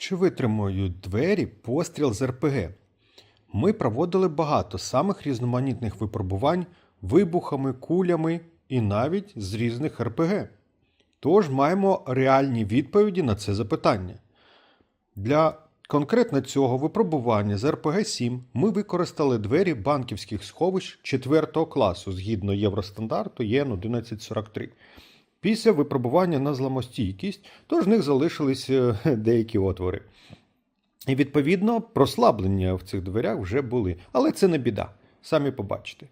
Чи витримують двері постріл з РПГ? Ми проводили багато самих різноманітних випробувань вибухами, кулями і навіть з різних РПГ. Тож маємо реальні відповіді на це запитання. Для конкретно цього випробування з РПГ-7 ми використали двері банківських сховищ 4 класу згідно Євростандарту ЄН 1143. Після випробування на зламостійкість, тож в них залишились е, деякі отвори. І відповідно прослаблення в цих дверях вже були. Але це не біда. Самі побачите.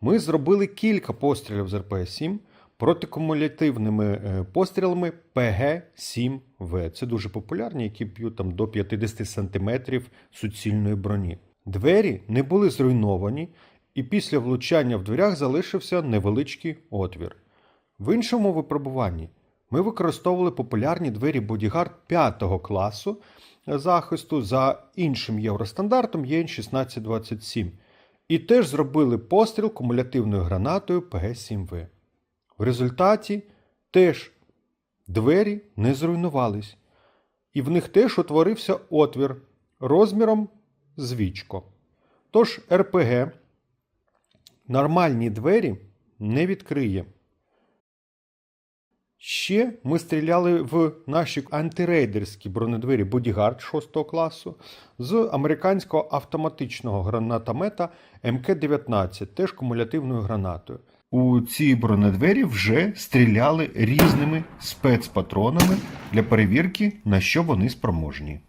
Ми зробили кілька пострілів з РПГ-7 протикумулятивними е, пострілами ПГ-7В. Це дуже популярні, які б'ють там до 50 см суцільної броні. Двері не були зруйновані, і після влучання в дверях залишився невеличкий отвір. В іншому випробуванні ми використовували популярні двері Bodyguard 5 класу захисту за іншим євростандартом ЄН 1627 і теж зробили постріл кумулятивною гранатою ПГ-7В. В результаті теж двері не зруйнувались, і в них теж утворився отвір розміром з вічко. Тож РПГ нормальні двері не відкриє. Ще ми стріляли в наші антирейдерські бронедвері Бодігард 6 класу з американського автоматичного гранатомета МК-19, теж кумулятивною гранатою. У ці бронедвері вже стріляли різними спецпатронами для перевірки, на що вони спроможні.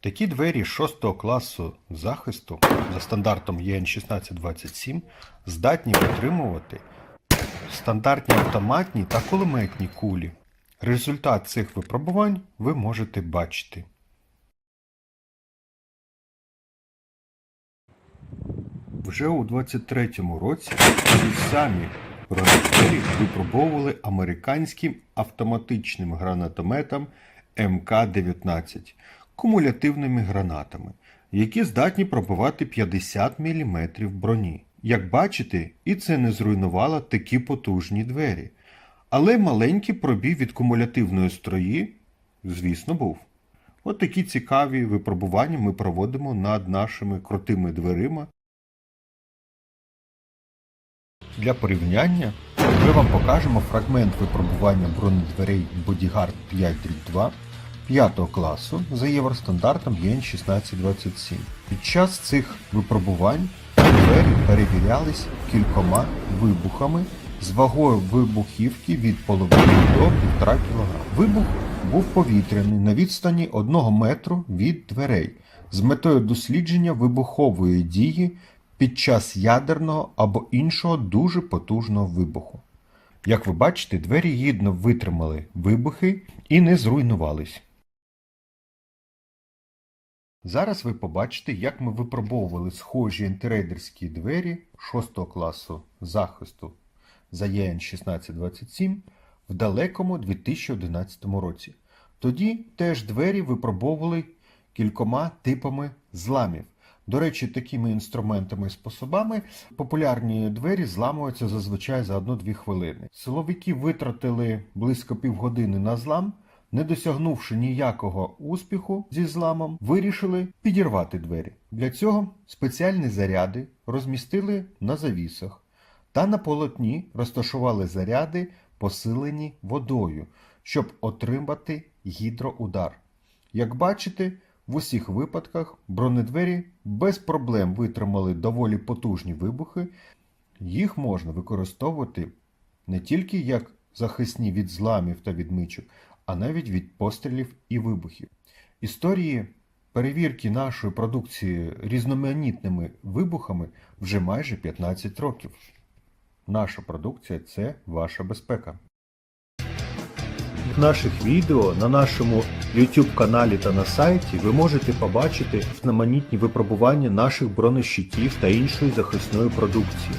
Такі двері 6 класу захисту за стандартом ЄН 1627 здатні витримувати стандартні автоматні та кулеметні кулі. Результат цих випробувань ви можете бачити. Вже у 23-му році ці самі бронедвері випробовували американським автоматичним гранатометом МК-19 кумулятивними гранатами, які здатні пробивати 50 мм броні. Як бачите, і це не зруйнувало такі потужні двері. Але маленький пробій від кумулятивної строї, звісно, був. От такі цікаві випробування ми проводимо над нашими крутими дверима. Для порівняння ми вам покажемо фрагмент випробування бронедверей Bodyguard 5-2 5 класу за євростандартом ЄН 1627. Під час цих випробувань двері перевірялись кількома вибухами з вагою вибухівки від половини до 1,5 кг. Вибух був повітряний на відстані 1 метру від дверей з метою дослідження вибухової дії під час ядерного або іншого дуже потужного вибуху. Як ви бачите, двері гідно витримали вибухи і не зруйнувались. Зараз ви побачите, як ми випробовували схожі антирейдерські двері 6 класу захисту за ЄН 1627 в далекому 2011 році. Тоді теж двері випробовували кількома типами зламів. До речі, такими інструментами і способами популярні двері зламуються зазвичай за 1-2 хвилини. Силовики витратили близько півгодини на злам, не досягнувши ніякого успіху зі зламом, вирішили підірвати двері. Для цього спеціальні заряди розмістили на завісах та на полотні розташували заряди, посилені водою, щоб отримати гідроудар. Як бачите, в усіх випадках бронедвері без проблем витримали доволі потужні вибухи. Їх можна використовувати не тільки як захисні від зламів та відмичок, а навіть від пострілів і вибухів. Історії перевірки нашої продукції різноманітними вибухами вже майже 15 років. Наша продукція це ваша безпека. Наших відео на нашому YouTube каналі та на сайті ви можете побачити різноманітні випробування наших бронещитів та іншої захисної продукції.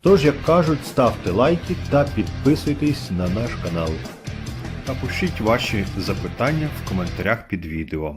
Тож, як кажуть, ставте лайки та підписуйтесь на наш канал. Та пишіть ваші запитання в коментарях під відео.